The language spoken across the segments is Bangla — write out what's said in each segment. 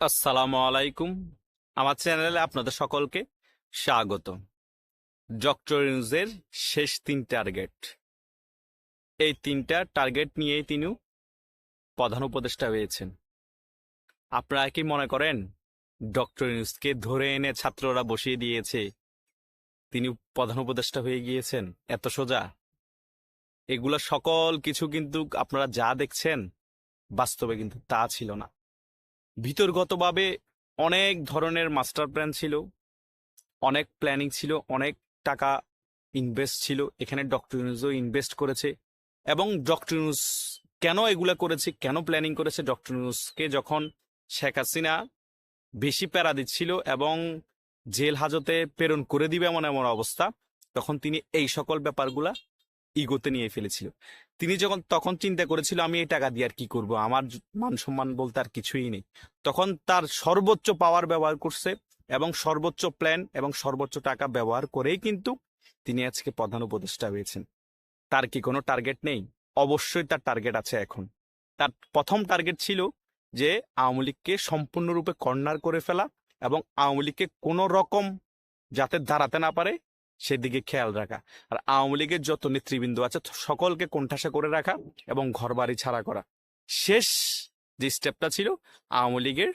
আসসালামু আলাইকুম। আমার চ্যানেলে আপনাদের সকলকে স্বাগত। ডক্টর নিউজের শেষ তিন টার্গেট। এই তিনটা টার্গেট নিয়েই তিনি প্রধান উপদেষ্টা হয়েছেন। আপনারা কি মনে করেন, ডক্টর নিউজকে ধরে এনে ছাত্ররা বসিয়ে দিয়েছে? তিনি প্রধান উপদেষ্টা হয়ে গিয়েছেন, এত সোজা? এগুলা সকল কিছু কিন্তু আপনারা যা দেখছেন, বাস্তবে কিন্তু তা ছিল না। ভিতরগতভাবে অনেক ধরনের মাস্টার প্ল্যান ছিল, অনেক প্ল্যানিং ছিল, অনেক টাকা ইনভেস্ট ছিল, এখানে ডক্টর ইউনুসও ইনভেস্ট করেছে এবং ডক্টর ইউনুস কেন এগুলা করেছে, কেন প্ল্যানিং করেছে, ডক্টর ইউনুসকে যখন শেখ হাসিনা বেশি প্যারা দিচ্ছিল এবং জেল হাজতে প্রেরণ করে দিবে এমন এমন অবস্থা, তখন তিনি এই সকল ব্যাপারগুলা ইগোতে নিয়ে ফেলেছিল। তিনি যখন, তখন চিন্তা করেছিল, আমি এই টাকা দিয়ে আর কি করব? আমার মান সম্মান বলতে আর কিছুই নেই। তখন তার সর্বোচ্চ পাওয়ার ব্যবহার করছে এবং সর্বোচ্চ প্ল্যান এবং সর্বোচ্চ টাকা ব্যবহার করেই কিন্তু তিনি আজকে প্রধান উপদেষ্টা হয়েছেন। তার কি কোনো টার্গেট নেই? অবশ্যই তার টার্গেট আছে এখন। তার প্রথম টার্গেট ছিল যে আওয়ামী লীগকে সম্পূর্ণরূপে কর্নার করে ফেলা এবং আওয়ামী লীগকে কোনো রকম যাতে দাঁড়াতে না পারে সেদিকে খেয়াল রাখা। আর আওয়ামী লীগের যত নেতৃবৃন্দ আছে সকলকে কোণঠাসা করে রাখা এবং ঘরবাড়ি ছাড়া করা। শেষ যে স্টেপটা ছিল, আওয়ামী লীগের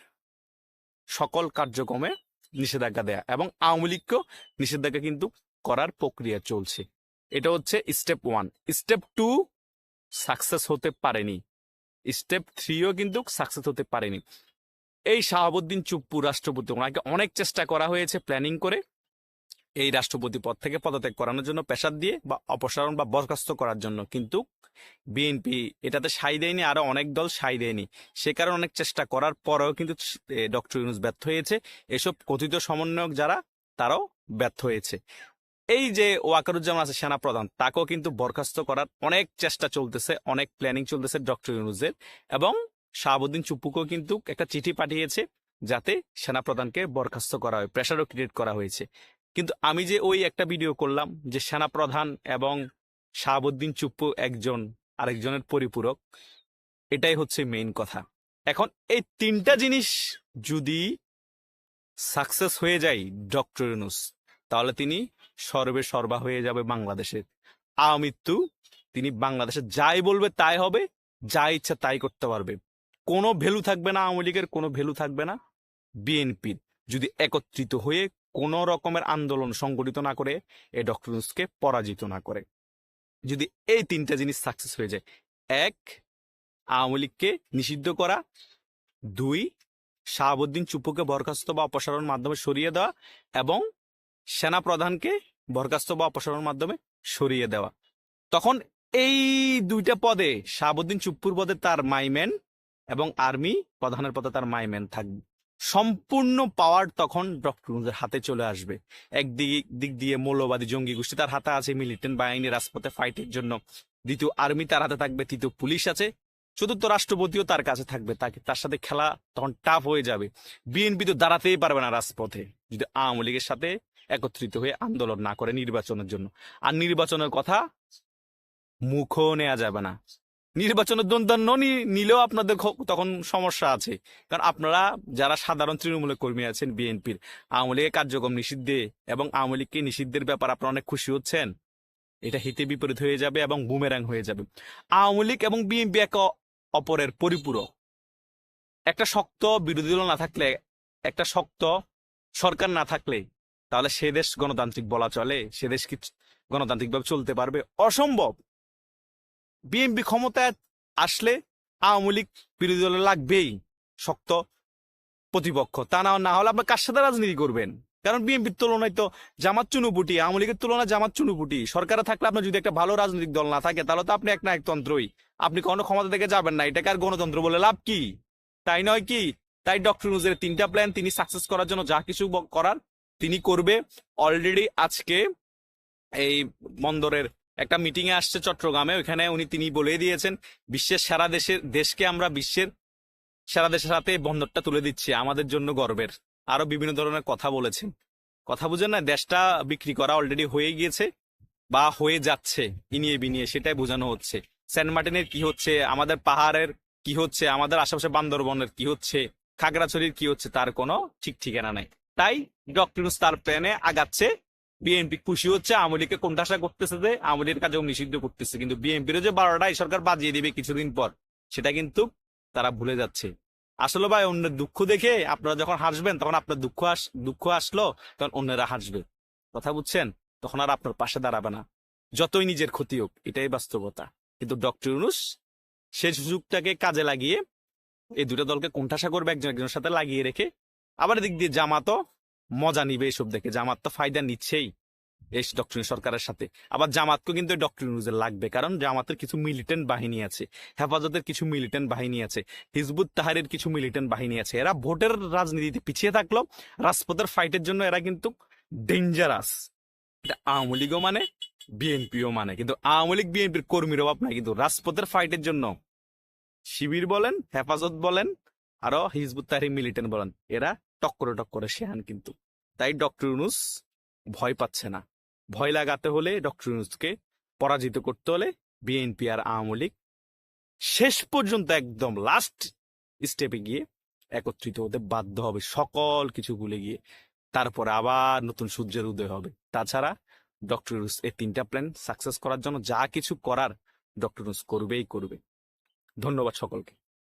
সকল কার্যক্রমে নিষেধাজ্ঞা দেয়া এবং আওয়ামী লীগকেও নিষেধাজ্ঞা কিন্তু করার প্রক্রিয়া চলছে। এটা হচ্ছে step one step two success হতে পারেনি। স্টেপ থ্রিও কিন্তু সাকসেস হতে পারেনি। এই শাহাবুদ্দিন চুপ্পু, রাষ্ট্রপতি, ওনাকে অনেক চেষ্টা করা হয়েছে প্ল্যানিং করে। এই রাষ্ট্রপতি পদ থেকে পদত্যাগ করানোর জন্য পেশার দিয়ে বা অপসারণ বা বরখাস্ত করার জন্য। কিন্তু বিএনপি এটাতে সাই দেয়নি, আরও অনেক দল সাই দেয়নি। সে কারণে অনেক চেষ্টা করার পরেও কিন্তু ডক্টর ইউনুস ব্যর্থ হয়েছে। এসব কথিত সমন্বয়ক যারা, তারাও ব্যর্থ হয়েছে। এই যে ওয়াকারুজ্জামান আছে সেনাপ্রধান, তাকেও কিন্তু বরখাস্ত করার অনেক চেষ্টা চলতেছে, অনেক প্ল্যানিং চলতেছে ডক্টর ইউনুসের। এবং শাহাবুদ্দিন চুপ্পুকেও কিন্তু একটা চিঠি পাঠিয়েছে, যাতে সেনাপ্রধানকে বরখাস্ত করা হয়, প্রেশারও ক্রিয়েট করা হয়েছে। কিন্তু আমি যে ওই একটা ভিডিও করলাম যে সেনাপ্রধান এবং শাহাবুদ্দিন চুপ্পু একজন আরেকজনের পরিপূরক, এটাই হচ্ছে মেইন কথা। এখন এই তিনটা জিনিস যদি সাকসেস হয়ে যায় ডক্টর ইউনুস, তাহলে তিনি সর্বে সর্বা হয়ে যাবে বাংলাদেশের আমৃত্যু তিনি বাংলাদেশে যাই বলবে তাই হবে, যা ইচ্ছা তাই করতে পারবে। কোনো ভ্যালু থাকবে না আওয়ামী লীগের, কোনো ভ্যালু থাকবে না বিএনপির। যদি একত্রিত হয়ে কোনো রকমের আন্দোলন সংগঠিত না করে এই ডক্টর পরাজিত না করে। যদি এই তিনটা জিনিস সাকসেস হয়ে যায়, এক, আওয়ামী লীগকে নিষিদ্ধ করা, দুই, শাহাবুদ্দিন চুপুকে বরখাস্ত বা অপসারণ মাধ্যমে সরিয়ে দেওয়া এবং সেনা প্রধানকে বরখাস্ত বা অপসারণ মাধ্যমে সরিয়ে দেওয়া। তখন এই দুইটা পদে শাহাবুদ্দিন চুপ্পুর পদে তার মাইম্যান এবং আর্মি প্রধানের পদে তার মাইম্যান থাকবে। সম্পূর্ণ পাওয়ার তখন ডক্টর ইউনূসের হাতে চলে আসবে। একদিক দিক দিয়ে মৌলবাদী জঙ্গি গোষ্ঠী তার হাতে আছে মিলিটেন্ট বাহিনী, রাজপথে ফাইটের জন্য। দ্বিতীয় আর্মি তার হাতে থাকবে, তৃতীয় পুলিশ আছে, চতুর্থ রাষ্ট্রপতিও তার কাছে থাকবে। তাকে, তার সাথে খেলা তখন টাফ হয়ে যাবে। বিএনপি তো দাঁড়াতেই পারবে না রাজপথে। যদি আওয়ামী লীগের সাথে একত্রিত হয়ে আন্দোলন না করে নির্বাচনের জন্য। আর নির্বাচনের কথা মুখও নেওয়া যাবে না। নির্বাচনের দন্তান্ন নিলেও আপনাদের তখন সমস্যা আছে। কারণ আপনারা যারা সাধারণ তৃণমূলের কর্মী আছেন বিএনপির, আওয়ামী লীগের কার্যক্রম নিষিদ্ধে এবং আওয়ামী লীগকে নিষিদ্ধের ব্যাপার আপনারা অনেক খুশি হচ্ছেন, এটা হিতে বিপরীত হয়ে যাবে এবং বুমেরাং হয়ে যাবে। আওয়ামী লীগ এবং বিএনপি এক অপরের পরিপূরক। একটা শক্ত বিরোধী দল না থাকলে, একটা শক্ত সরকার না থাকলে, তাহলে সে দেশ গণতান্ত্রিক বলা চলে, সে দেশ কি গণতান্ত্রিকভাবে চলতে পারবে? অসম্ভব! বিএনপি ক্ষমতায় আসলে আওয়ামী লীগ বিরোধী দলে লাগবেই, শক্ত প্রতিপক্ষ। তা না না হলে আপনি কার সাথে রাজনীতি করবেন? কারণ বিএনপির তুলনায় তো জামাত চুনুপুটি, আওয়ামী লীগের তুলনায় জামাত চুনুপুটি। সরকারে থাকলে আপনার যদি একটা ভালো রাজনৈতিক দল না থাকে, তাহলে তো আপনি এক না একতন্ত্রই আপনি কোনো ক্ষমতা থেকে যাবেন না, এটাকে আর গণতন্ত্র বলে লাভ কি? তাই নয় কি? তাই ডক্টর নুজের তিনটা প্ল্যান তিনি সাকসেস করার জন্য যা কিছু করার তিনি করবে। অলরেডি আজকে এই বন্দরের একটা মিটিং এ আসছে চট্টগ্রামে, ওইখানে উনি তিনি বলে দিয়েছেন, বিশ্বের সারা দেশের, দেশকে আমরা বিশ্বের সেরা দেশের সাথে বন্দরটা তুলে দিচ্ছি, আমাদের জন্য গর্বের। আরও বিভিন্ন ধরনের কথা বলেছেন। কথা বুঝেন না, দেশটা বিক্রি করা অলরেডি হয়ে গিয়েছে, বা হয়ে যাচ্ছে ইনিয়ে বিনিয়ে সেটাই বোঝানো হচ্ছে। সেন্ট মার্টিনের কি হচ্ছে, আমাদের পাহাড়ের কি হচ্ছে, আমাদের আশেপাশে বান্দরবনের কি হচ্ছে, খাগড়াছড়ির কি হচ্ছে, তার কোনো ঠিক ঠিকানা নাই। তাই ডক্টর তার প্ল্যানে আগাচ্ছে বিএনপি খুশি হচ্ছে আওয়ামী লীগকে কোনটাশা করতেছে যে আওয়ামী লীগের কাজেও নিষিদ্ধ করতেছে। কিন্তু বিএনপিরও যে বারোটা এই সরকার বাজিয়ে দিবে কিছুদিন পর, সেটা কিন্তু তারা ভুলে যাচ্ছে। আসলে ভাই, অন্যের দুঃখ দেখে আপনারা যখন হাসবেন, তখন আপনার দুঃখ আস, দুঃখ আসলো, তখন অন্যরা হাসবে। কথা বুঝছেন? তখন আর আপনার পাশে দাঁড়াবে না। যতই নিজের ক্ষতি হোক, এটাই বাস্তবতা। কিন্তু ডক্টর ইউনুস সেই সুযোগটাকে কাজে লাগিয়ে, এই দুটো দলকে কোণঠাসা করবে, একজন একজনের সাথে লাগিয়ে রেখে, আবার এদিক দিয়ে জামাতও মজা নিবে এসব দেখে। জামাত তো ফায়দা নিচ্ছেই এই ডক্টরিন সরকারের সাথে। আবার জামাতকেও কিন্তু ডক্টর ইউনুসের লাগবে, কারণ জামাতের কিছু মিলিটেন্ট বাহিনী আছে, হেফাজতের কিছু মিলিটেন্ট বাহিনী আছে, হিজবুত তাহারের কিছু মিলিটেন্ট বাহিনী আছে। এরা ভোটের রাজনীতিতে পিছিয়ে থাকল, রাজপথের ফাইটের জন্য এরা কিন্তু ডেঞ্জারাস এটা আওয়ামী লীগও মানে বিএনপিও মানে কিন্তু আওয়ামী লীগ, বিএনপির কর্মীর অভাব নাই, কিন্তু রাজপথের ফাইটের জন্য শিবির বলেন, হেফাজত বলেন, আরও হিজবুত তাহরির মিলিটেন্ট বলেন, এরা টক্করে টক্করে শেহান কিন্তু। তাই ডক্টর ইউনুস ভয় পাচ্ছে না। ভয় লাগাতে হলে ডক্টর ইউনুসকে পরাজিত করতে হলে বিএনপি আর আওয়ামী লীগ শেষ পর্যন্ত একদম লাস্ট স্টেপে গিয়ে একত্রিত হতে বাধ্য হবে। সকল কিছু ভুলে গিয়ে। তারপরে আবার নতুন সূর্যের উদয় হবে। তাছাড়া ডক্টর ইউনুস এই তিনটা প্ল্যান সাকসেস করার জন্য যা কিছু করার ডক্টর ইউনুস করবেই করবে। ধন্যবাদ সকলকে।